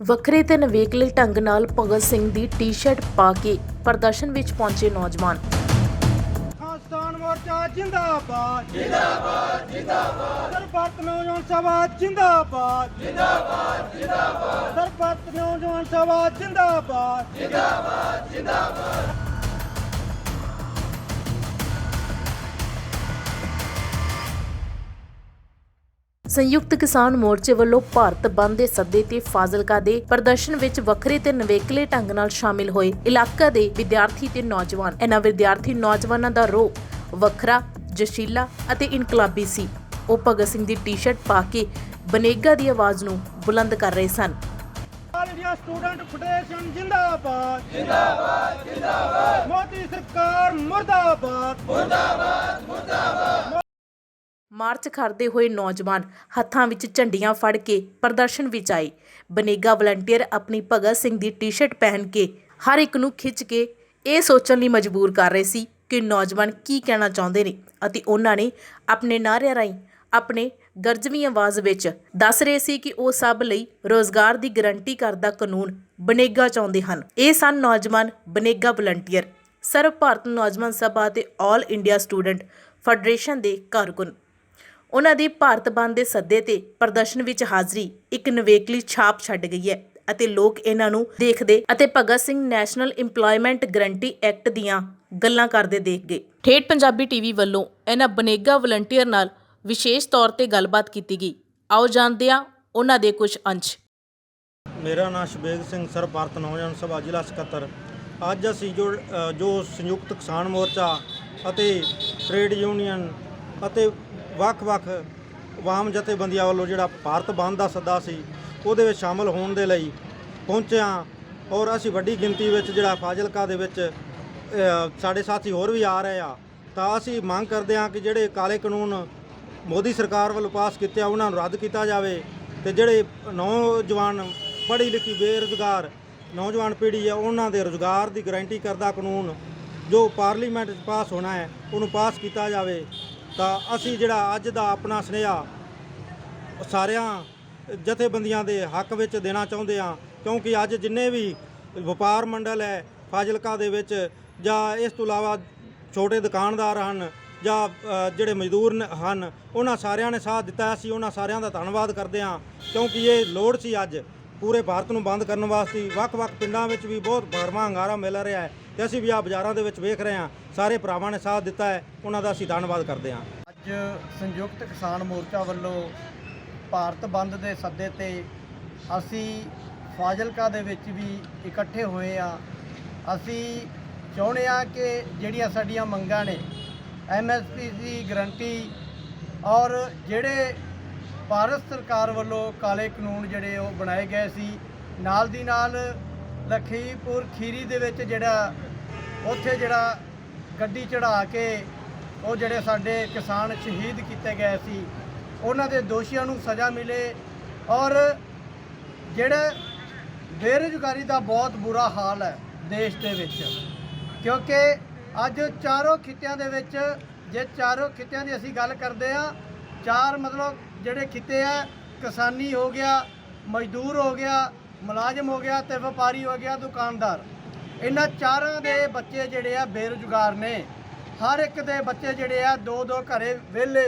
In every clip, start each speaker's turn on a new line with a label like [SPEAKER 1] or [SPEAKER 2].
[SPEAKER 1] ਵੱਖਰੇ ਤੇ ਨਵੇਕਲੇ ਢੰਗ ਨਾਲ ਭਗਤ ਸਿੰਘ ਦੀ ਟੀ-ਸ਼ਰਟ ਪਾ ਕੇ ਪ੍ਰਦਰਸ਼ਨ ਵਿੱਚ ਪਹੁੰਚੇ ਨੌਜਵਾਨ।
[SPEAKER 2] ਖਾਲਿਸਤਾਨ ਮੋਰਚਾ ਜਿੰਦਾਬਾਦ। ਜਿੰਦਾਬਾਦ ਜਿੰਦਾਬਾਦ। ਸਰਬੱਤ ਨੌਜਵਾਨ ਸਭਾ ਜਿੰਦਾਬਾਦ। ਜਿੰਦਾਬਾਦ ਜਿੰਦਾਬਾਦ। ਸਰਬੱਤ ਨੌਜਵਾਨ ਸਭਾ ਜਿੰਦਾਬਾਦ।
[SPEAKER 1] ਸੰਯੁਕਤ ਕਿਸਾਨ ਮੋਰਚੇ ਵੱਲੋਂ ਭਾਰਤ ਬੰਦ ਦੇ ਸੱਦੇ ਤੇ ਫਾਜ਼ਿਲਕਾ ਦੇ ਪ੍ਰਦਰਸ਼ਨ ਵਿੱਚ ਵੱਖਰੇ ਤੇ ਨਵੇਕਲੇ ਢੰਗ ਨਾਲ ਸ਼ਾਮਿਲ ਹੋਏ ਇਲਾਕਾ ਦੇ ਵਿਦਿਆਰਥੀ ਤੇ ਨੌਜਵਾਨ। ਇਹਨਾਂ ਵਿਦਿਆਰਥੀ ਨੌਜਵਾਨਾਂ ਦਾ ਰੋਹ ਵੱਖਰਾ ਜਸ਼ੀਲਾ ਅਤੇ ਇਨਕਲਾਬੀ ਸੀ। ਉਹ ਭਗਤ ਸਿੰਘ ਦੀ ਟੀ-ਸ਼ਰਟ ਪਾ ਕੇ ਬਨੇਗਾ ਦੀ ਆਵਾਜ਼ ਨੂੰ ਬੁਲੰਦ ਕਰ ਰਹੇ ਸਨ।
[SPEAKER 2] ਆਲ ਇੰਡੀਆ ਸਟੂਡੈਂਟ ਫੈਡਰੇਸ਼ਨ ਜਿੰਦਾਬਾਦ। ਜਿੰਦਾਬਾਦ ਜਿੰਦਾਬਾਦ। ਮੋਦੀ ਸਰਕਾਰ ਮੁਰਦਾਬਾਦ।
[SPEAKER 1] ਮਾਰਚ ਕਰਦੇ ਹੋਏ ਨੌਜਵਾਨ ਹੱਥਾਂ ਵਿੱਚ ਝੰਡੀਆਂ ਫੜ ਕੇ ਪ੍ਰਦਰਸ਼ਨ ਵਿੱਚ ਆਏ। ਬਨੇਗਾ ਵਲੰਟੀਅਰ ਆਪਣੀ ਭਗਤ ਸਿੰਘ ਦੀ ਟੀ-ਸ਼ਰਟ ਪਹਿਨ ਕੇ ਹਰ ਇੱਕ ਨੂੰ ਖਿੱਚ ਕੇ ਇਹ ਸੋਚਣ ਲਈ ਮਜਬੂਰ ਕਰ ਰਹੇ ਸੀ ਕਿ ਨੌਜਵਾਨ ਕੀ ਕਹਿਣਾ ਚਾਹੁੰਦੇ ਨੇ ਅਤੇ ਉਹਨਾਂ ਨੇ ਆਪਣੇ ਨਾਅਰਿਆਂ ਰਾਹੀਂ ਆਪਣੇ ਗਰਜਵੀਂ ਆਵਾਜ਼ ਵਿੱਚ ਦੱਸ ਰਹੇ ਸੀ ਕਿ ਉਹ ਸਭ ਲਈ ਰੋਜ਼ਗਾਰ ਦੀ ਗਾਰੰਟੀ ਕਰਦਾ ਕਾਨੂੰਨ ਬਨੇਗਾ ਚਾਹੁੰਦੇ ਹਨ। ਇਹ ਸਨ ਨੌਜਵਾਨ ਬਨੇਗਾ ਵਲੰਟੀਅਰ, ਸਰਵ ਭਾਰਤ ਨੌਜਵਾਨ ਸਭਾ ਅਤੇ ਆਲ ਇੰਡੀਆ ਸਟੂਡੈਂਟ ਫੈਡਰੇਸ਼ਨ ਦੇ ਕਾਰਕੁਨ ਉਹਨਾਂ ਦੀ ਭਾਰਤ ਬੰਦ ਦੇ ਸੱਦੇ ਤੇ ਪ੍ਰਦਰਸ਼ਨ ਵਿੱਚ ਹਾਜ਼ਰੀ ਇੱਕ ਨਵੇਕਲੀ ਛਾਪ ਛੱਡ ਗਈ ਹੈ ਅਤੇ ਲੋਕ ਇਹਨਾਂ ਨੂੰ ਦੇਖਦੇ ਅਤੇ Bhagat Singh national employment guarantee act ਦੀਆਂ ਗੱਲਾਂ ਕਰਦੇ ਦੇਖ ਗਏ। ਠੇਠ ਪੰਜਾਬੀ ਟੀਵੀ ਵੱਲੋਂ ਇਹਨਾਂ ਬਨੇਗਾ ਵਲੰਟੀਅਰ ਨਾਲ ਵਿਸ਼ੇਸ਼ ਤੌਰ ਤੇ ਗੱਲਬਾਤ ਕੀਤੀ ਗਈ। ਆਓ ਜਾਣਦੇ ਹਾਂ ਉਹਨਾਂ ਦੇ ਕੁਝ ਅੰਸ਼।
[SPEAKER 2] ਮੇਰਾ ਨਾਮ ਸ਼ਬੇਗ ਸਿੰਘ ਸਰ ਭਾਰਤ ਨੌਜਵਾਨ ਸਭਾ ਜ਼ਿਲ੍ਹਾ ਸਕੱਤਰ। ਅੱਜ ਅਸੀਂ ਜੋ ਜੋ ਸੰਯੁਕਤ ਕਿਸਾਨ ਮੋਰਚਾ ਅਤੇ ਟ੍ਰੇਡ ਯੂਨੀਅਨ ਅਤੇ ਵੱਖ-ਵੱਖ ਆਵਾਮ ਜਥੇਬੰਦੀਆਂ ਵੱਲੋਂ ਜਿਹੜਾ ਭਾਰਤ ਬੰਦ ਦਾ ਸੱਦਾ ਸੀ, ਉਹਦੇ ਵਿੱਚ ਸ਼ਾਮਲ ਹੋਣ ਦੇ ਲਈ ਪਹੁੰਚਿਆ ਔਰ ਅਸੀਂ ਵੱਡੀ ਗਿਣਤੀ ਵਿੱਚ ਜਿਹੜਾ ਫਾਜ਼ਿਲਕਾ ਦੇ ਵਿੱਚ ਸਾਡੇ ਸਾਥੀ ਹੋਰ ਵੀ ਆ ਰਹੇ ਆ। ਤਾਂ ਅਸੀਂ ਮੰਗ ਕਰਦੇ ਹਾਂ ਕਿ ਜਿਹੜੇ ਕਾਲੇ ਕਾਨੂੰਨ ਮੋਦੀ ਸਰਕਾਰ ਵੱਲੋਂ ਪਾਸ ਕੀਤੇ ਆ, ਉਹਨਾਂ ਨੂੰ ਰੱਦ ਕੀਤਾ ਜਾਵੇ ਤੇ ਜਿਹੜੇ ਨੌਜਵਾਨ ਪੜ੍ਹੀ ਲਿਖੀ ਬੇਰੁਜ਼ਗਾਰ ਨੌਜਵਾਨ ਪੀੜ੍ਹੀ ਆ, ਉਹਨਾਂ ਦੇ ਰੁਜ਼ਗਾਰ ਦੀ ਗਾਰੰਟੀ ਕਰਦਾ ਕਾਨੂੰਨ ਜੋ ਪਾਰਲੀਮੈਂਟ 'ਚ ਪਾਸ ਹੋਣਾ ਹੈ, ਉਹਨੂੰ ਪਾਸ ਕੀਤਾ ਜਾਵੇ। ਤਾਂ ਅਸੀਂ ਜਿਹੜਾ ਅੱਜ ਦਾ ਆਪਣਾ ਸੁਨੇਹਾ ਸਾਰਿਆਂ ਜਥੇਬੰਦੀਆਂ ਦੇ ਹੱਕ ਵਿੱਚ ਦੇਣਾ ਚਾਹੁੰਦੇ ਹਾਂ, ਕਿਉਂਕਿ ਅੱਜ ਜਿੰਨੇ ਵੀ ਵਪਾਰ ਮੰਡਲ ਹੈ, ਫਾਜ਼ਿਲਕਾ ਦੇ ਵਿੱਚ ਜਾਂ ਇਸ ਤੋਂ ਇਲਾਵਾ ਛੋਟੇ ਦੁਕਾਨਦਾਰ ਹਨ ਜਾਂ ਜਿਹੜੇ ਮਜ਼ਦੂਰ ਹਨ, ਉਹਨਾਂ ਸਾਰਿਆਂ ਨੇ ਸਾਥ ਦਿੱਤਾ ਅਸੀਂ ਉਹਨਾਂ ਸਾਰਿਆਂ ਦਾ ਧੰਨਵਾਦ ਕਰਦੇ ਹਾਂ, ਕਿਉਂਕਿ ਇਹ ਲੋੜ ਸੀ ਅੱਜ ਪੂਰੇ ਭਾਰਤ ਨੂੰ ਬੰਦ ਕਰਨ ਵਾਸਤੇ, ਵੱਖ-ਵੱਖ ਪਿੰਡਾਂ ਵਿੱਚ ਵੀ ਬਹੁਤ ਭਰਵਾਂ ਹੰਗਾਰਾ ਮਿਲ ਰਿਹਾ ਹੈ। ਤੇ ਅਸੀਂ ਵੀ ਆ ਬਾਜ਼ਾਰਾਂ ਦੇ ਵਿੱਚ ਵੇਖ ਰਹੇ ਹਾਂ। ਸਾਰੇ ਭਰਾਵਾਂ ਨੇ ਸਾਥ ਦਿੱਤਾ ਹੈ। ਉਹਨਾਂ ਦਾ ਅਸੀਂ ਧੰਨਵਾਦ ਕਰਦੇ ਹਾਂ।
[SPEAKER 3] ਅੱਜ ਸੰਯੁਕਤ ਕਿਸਾਨ ਮੋਰਚਾ ਵੱਲੋਂ ਭਾਰਤ ਬੰਦ ਦੇ ਸੱਦੇ ਤੇ ਅਸੀਂ ਫਾਜ਼ਿਲਕਾ ਦੇ ਵਿੱਚ ਵੀ ਇਕੱਠੇ ਹੋਏ ਆ ਅਸੀਂ ਚਾਹੁੰਦੇ ਆ ਕਿ ਜਿਹੜੀਆਂ ਸਾਡੀਆਂ ਮੰਗਾਂ ਨੇ ਐਮਐਸਪੀ ਦੀ ਗਰੰਟੀ ਔਰ ਜਿਹੜੇ ਭਾਰਤ ਸਰਕਾਰ ਵੱਲੋਂ ਕਾਲੇ ਕਾਨੂੰਨ ਜਿਹੜੇ ਉਹ ਬਣਾਏ ਗਏ ਸੀ, ਨਾਲ ਦੀ ਨਾਲ ਲਖੀਪੁਰ ਖੀਰੀ ਦੇ ਵਿੱਚ ਜਿਹੜਾ ਉੱਥੇ ਜਿਹੜਾ ਗੱਡੀ ਚੜਾ ਕੇ ਉਹ ਜਿਹੜੇ ਸਾਡੇ ਕਿਸਾਨ ਸ਼ਹੀਦ ਕੀਤੇ ਗਏ ਸੀ, ਉਹਨਾਂ ਦੇ ਦੋਸ਼ੀਆਂ ਨੂੰ ਸਜ਼ਾ ਮਿਲੇ ਔਰ ਜਿਹੜਾ ਬੇਰੁਜ਼ਗਾਰੀ ਦਾ ਬਹੁਤ ਬੁਰਾ ਹਾਲ ਹੈ ਦੇਸ਼ ਦੇ ਵਿੱਚ। ਕਿਉਂਕਿ ਅੱਜ ਚਾਰੋਂ ਖਿੱਤਿਆਂ ਦੇ ਵਿੱਚ ਜੇ ਚਾਰੋਂ ਖਿੱਤਿਆਂ ਦੀ ਅਸੀਂ ਗੱਲ ਕਰਦੇ ਆ ਚਾਰ ਮਤਲਬ ਜਿਹੜੇ ਖਿੱਤੇ ਆ, ਕਿਸਾਨੀ ਹੋ ਗਿਆ, ਮਜ਼ਦੂਰ ਹੋ ਗਿਆ ਮੁਲਾਜ਼ਮ ਹੋ ਗਿਆ ਤੇ ਵਪਾਰੀ ਹੋ ਗਿਆ, ਦੁਕਾਨਦਾਰ। ਇਹਨਾਂ ਚਾਰਾਂ ਦੇ ਬੱਚੇ ਜਿਹੜੇ ਆ ਬੇਰੁਜ਼ਗਾਰ ਨੇ। ਹਰ ਇੱਕ ਦੇ ਬੱਚੇ ਜਿਹੜੇ ਆ ਦੋ ਦੋ ਘਰੇ ਵਿਹਲੇ।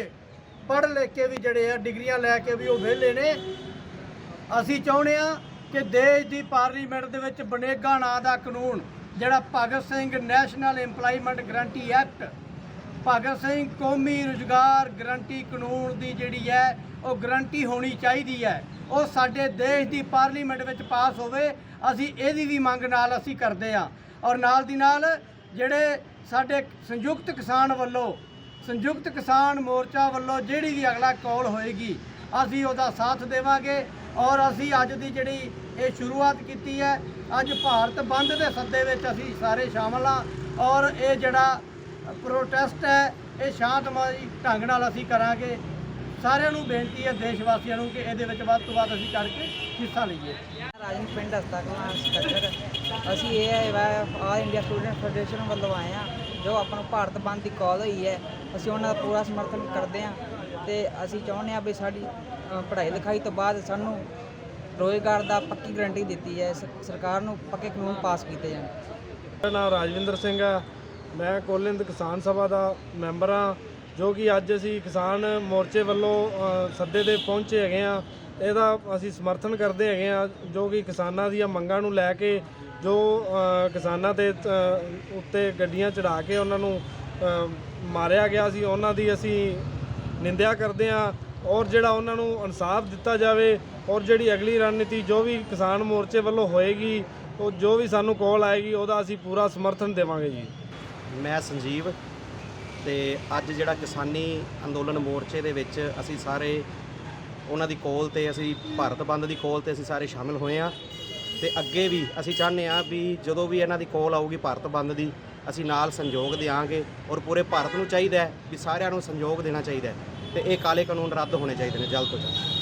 [SPEAKER 3] ਪੜ੍ਹ ਲਿਖ ਕੇ ਵੀ ਜਿਹੜੇ ਆ, ਡਿਗਰੀਆਂ ਲੈ ਕੇ ਵੀ ਉਹ ਵਿਹਲੇ ਨੇ। ਅਸੀਂ ਚਾਹੁੰਦੇ ਆ ਕਿ ਦੇਸ਼ ਦੀ ਪਾਰਲੀਮੈਂਟ ਦੇ ਵਿੱਚ ਬਨੇਗਾ ਨਾਂ ਦਾ ਕਾਨੂੰਨ, ਜਿਹੜਾ Bhagat Singh national employment guarantee act Bhagat Singh ਕੌਮੀ ਰੁਜ਼ਗਾਰ ਗਰੰਟੀ ਕਾਨੂੰਨ ਦੀ ਜਿਹੜੀ ਹੈ, ਉਹ ਗਰੰਟੀ ਹੋਣੀ ਚਾਹੀਦੀ ਹੈ। ਉਹ ਸਾਡੇ ਦੇਸ਼ ਦੀ ਪਾਰਲੀਮੈਂਟ ਵਿੱਚ ਪਾਸ ਹੋਵੇ, ਅਸੀਂ ਇਹਦੀ ਵੀ ਮੰਗ ਨਾਲ ਅਸੀਂ ਕਰਦੇ ਹਾਂ। ਔਰ ਨਾਲ ਦੀ ਨਾਲ ਜਿਹੜੇ ਸਾਡੇ ਸੰਯੁਕਤ ਕਿਸਾਨ ਵੱਲੋਂ, ਸੰਯੁਕਤ ਕਿਸਾਨ ਮੋਰਚਾ ਵੱਲੋਂ ਜਿਹੜੀ ਵੀ ਅਗਲਾ ਕਾਲ ਹੋਏਗੀ, ਅਸੀਂ ਉਹਦਾ ਸਾਥ ਦੇਵਾਂਗੇ। ਔਰ ਅਸੀਂ ਅੱਜ ਦੀ ਜਿਹੜੀ ਇਹ ਸ਼ੁਰੂਆਤ ਕੀਤੀ ਹੈ, ਅੱਜ ਭਾਰਤ ਬੰਦ ਦੇ ਸੱਦੇ ਵਿੱਚ ਅਸੀਂ ਸਾਰੇ ਸ਼ਾਮਲ ਹਾਂ। ਔਰ ਇਹ ਜਿਹੜਾ ਪ੍ਰੋਟੈਸਟ ਹੈ ਇਹ ਸ਼ਾਂਤਮਈ ਢੰਗ ਨਾਲ ਅਸੀਂ ਕਰਾਂਗੇ। ਸਾਰਿਆਂ ਨੂੰ ਬੇਨਤੀ ਹੈ ਦੇਸ਼ ਵਾਸੀਆਂ ਨੂੰ ਕਿ ਇਹਦੇ ਵਿੱਚ ਵੱਧ ਤੋਂ ਵੱਧ ਅਸੀਂ ਕਰਕੇ ਹਿੱਸਾ ਲਈਏ।
[SPEAKER 4] ਰਾਜਨ ਪਿੰਡ ਹਸਤਾਕਲਾਂ ਸਕੱਤਰ। ਅਸੀਂ ਇਹ ਹੈ ਆਲ ਇੰਡੀਆ ਸਟੂਡੈਂਟ ਫੈਡਰੇਸ਼ਨ ਵੱਲੋਂ ਆਏ ਆ ਜੋ ਆਪਾਂ ਨੂੰ ਭਾਰਤ ਬੰਦ ਦੀ ਕਾਲ ਹੋਈ ਹੈ। ਅਸੀਂ ਉਹਨਾਂ ਦਾ ਪੂਰਾ ਸਮਰਥਨ ਕਰਦੇ ਹਾਂ ਤੇ ਅਸੀਂ ਚਾਹੁੰਦੇ ਹਾਂ ਵੀ ਸਾਡੀ ਪੜ੍ਹਾਈ ਲਿਖਾਈ ਤੋਂ ਬਾਅਦ ਸਾਨੂੰ ਰੋਜ਼ਗਾਰ ਦਾ ਪੱਕੀ ਗਰੰਟੀ ਦਿੱਤੀ ਹੈ ਸ- ਸਰਕਾਰ ਨੂੰ ਪੱਕੇ ਕਾਨੂੰਨ ਪਾਸ ਕੀਤੇ ਜਾਣ।
[SPEAKER 5] ਮੇਰਾ ਨਾਮ ਰਾਜਵਿੰਦਰ ਸਿੰਘ ਆ। ਮੈਂ ਕੋਲਿੰਦ ਕਿਸਾਨ ਸਭਾ ਦਾ ਮੈਂਬਰ ਹਾਂ, ਜੋ ਕਿ ਅੱਜ ਅਸੀਂ ਕਿਸਾਨ ਮੋਰਚੇ ਵੱਲੋਂ ਸੱਦੇ ਤੇ ਪਹੁੰਚੇ ਹੈਗੇ ਆ ਇਹਦਾ ਅਸੀਂ ਸਮਰਥਨ ਕਰਦੇ ਹੈਗੇ ਆ ਜੋ ਕਿ ਕਿਸਾਨਾਂ ਦੀਆਂ ਮੰਗਾਂ ਨੂੰ ਲੈ ਕੇ, ਜੋ ਕਿਸਾਨਾਂ ਦੇ ਉੱਤੇ ਗੱਡੀਆਂ ਚੜਾ ਕੇ ਉਹਨਾਂ ਨੂੰ ਮਾਰਿਆ ਗਿਆ ਸੀ, ਉਹਨਾਂ ਦੀ ਅਸੀਂ ਨਿੰਦਿਆ ਕਰਦੇ ਆ ਔਰ ਜਿਹੜਾ ਉਹਨਾਂ ਨੂੰ ਇਨਸਾਫ ਦਿੱਤਾ ਜਾਵੇ ਔਰ ਜਿਹੜੀ ਅਗਲੀ ਰਣਨੀਤੀ ਜੋ ਵੀ ਕਿਸਾਨ ਮੋਰਚੇ ਵੱਲੋਂ ਹੋਏਗੀ, ਉਹ ਜੋ ਵੀ ਸਾਨੂੰ ਕਾਲ ਆਏਗੀ, ਉਹਦਾ ਅਸੀਂ ਪੂਰਾ ਸਮਰਥਨ ਦੇਵਾਂਗੇ ਜੀ।
[SPEAKER 6] ਮੈਂ ਸੰਜੀਵ ਤੇ ਅੱਜ ਜਿਹੜਾ ਕਿਸਾਨੀ ਅੰਦੋਲਨ ਮੋਰਚੇ ਦੇ ਵਿੱਚ ਅਸੀਂ ਸਾਰੇ ਉਹਨਾਂ ਦੀ ਕੋਲ ਤੇ ਅਸੀਂ, ਭਾਰਤ ਬੰਦ ਦੀ ਕੋਲ ਤੇ ਅਸੀਂ ਸਾਰੇ ਸ਼ਾਮਿਲ ਹੋਏ ਆ ਤੇ ਅੱਗੇ ਵੀ ਅਸੀਂ ਚਾਹੁੰਦੇ ਆ ਵੀ ਜਦੋਂ ਵੀ ਇਹਨਾਂ ਦੀ ਕੋਲ ਆਊਗੀ ਭਾਰਤ ਬੰਦ ਦੀ, ਅਸੀਂ ਨਾਲ ਸੰਯੋਗ ਦੇਵਾਂਗੇ ਔਰ ਪੂਰੇ ਭਾਰਤ ਨੂੰ ਚਾਹੀਦਾ ਹੈ ਵੀ ਸਾਰਿਆਂ ਨੂੰ ਸੰਯੋਗ ਦੇਣਾ ਚਾਹੀਦਾ ਹੈ ਤੇ ਇਹ ਕਾਲੇ ਕਾਨੂੰਨ ਰੱਦ ਹੋਣੇ ਚਾਹੀਦੇ ਨੇ ਜਲਦ ਤੋਂ ਜਲਦ।